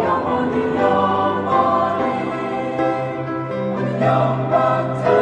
영원히 영원히. 영광 찬양